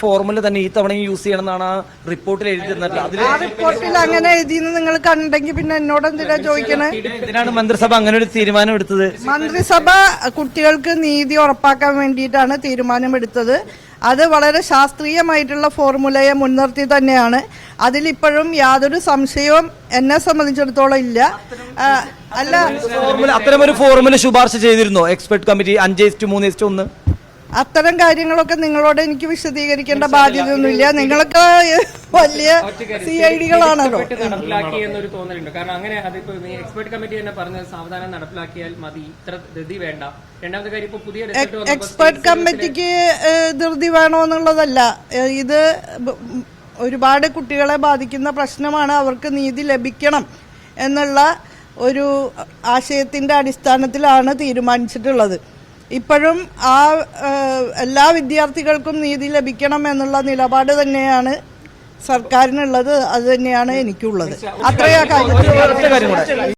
Formula തന്നെ ഈ തവണയും യൂസ് ചെയ്യണം എന്നാണ് ആ റിപ്പോർട്ടിൽ എഴുതിയിരുന്നത്. അതിൽ ആ റിപ്പോർട്ടിൽ അങ്ങനെ എഴുതിയെന്ന് നിങ്ങൾ കണ്ടെങ്കിൽ പിന്നെ എന്നോട് എന്തിനാ ചോദിക്കണേ? ഇതിനാണ് മന്ത്രിസഭ അങ്ങനെ ഒരു തീരുമാനം എടുത്തത്. മന്ത്രിസഭ കുട്ടികൾക്ക് നീതി ഉറപ്പാക്കാൻ വേണ്ടിയിട്ടാണ് തീരുമാനമെടുത്തത്. അത് വളരെ ശാസ്ത്രീയമായിട്ടുള്ള ഫോർമുലയെ മുൻനിർത്തി തന്നെയാണ്. അതിലിപ്പോഴും യാതൊരു സംശയവും എന്നെ സംബന്ധിച്ചിടത്തോളം ഇല്ല. ആ, അല്ല. ഫോർമുല അത്തരമൊരു ഫോർമുല ശുപാർശ ചെയ്തിരുന്നോ? എക്സ്പെർട്ട് കമ്മിറ്റി അഞ്ച് ഇസ്റ്റ് മൂന്ന് ഇസ്റ്റ് ഒന്ന്. അത്തരം കാര്യങ്ങളൊക്കെ നിങ്ങളോട് എനിക്ക് വിശദീകരിക്കേണ്ട ബാധ്യതയൊന്നുമില്ല. നിങ്ങളൊക്കെ വലിയ സി ഐ ഡികളാണല്ലോ എക്സ്പെർട്ട് നടപ്പിലാക്കി എന്നൊരു തോന്നലുണ്ട്. കാരണം അങ്ങനെ അതിപ്പോ എക്സ്പെർട്ട് കമ്മിറ്റി തന്നെ പറഞ്ഞത് സാവധാനം നടപ്പിലാക്കിയാൽ മതി. ഇത്ര ധൃതി വേണ്ട. രണ്ടാമത്തെ കാര്യം ഇപ്പൊ പുതിയ എക്സ്പെർട്ട് കമ്മിറ്റിക്ക് ധൃതി വേണമെന്നുള്ളതല്ല ഇത് ഒരുപാട് കുട്ടികളെ ബാധിക്കുന്ന പ്രശ്നമാണ്. അവർക്ക് നീതി ലഭിക്കണം എന്നുള്ള ഒരു ആശയത്തിന്റെ അടിസ്ഥാനത്തിലാണ് തീരുമാനിച്ചിട്ടുള്ളത്. ഇപ്പോഴും ആ എല്ലാ വിദ്യാർത്ഥികൾക്കും നീതി ലഭിക്കണം എന്നുള്ള നിലപാട് തന്നെയാണ് സർക്കാരിനുള്ളത്. അത് തന്നെയാണ് എനിക്കുള്ളത്. അത്രയാ കാര്യം ഒറ്റ കാര്യം കൂടെ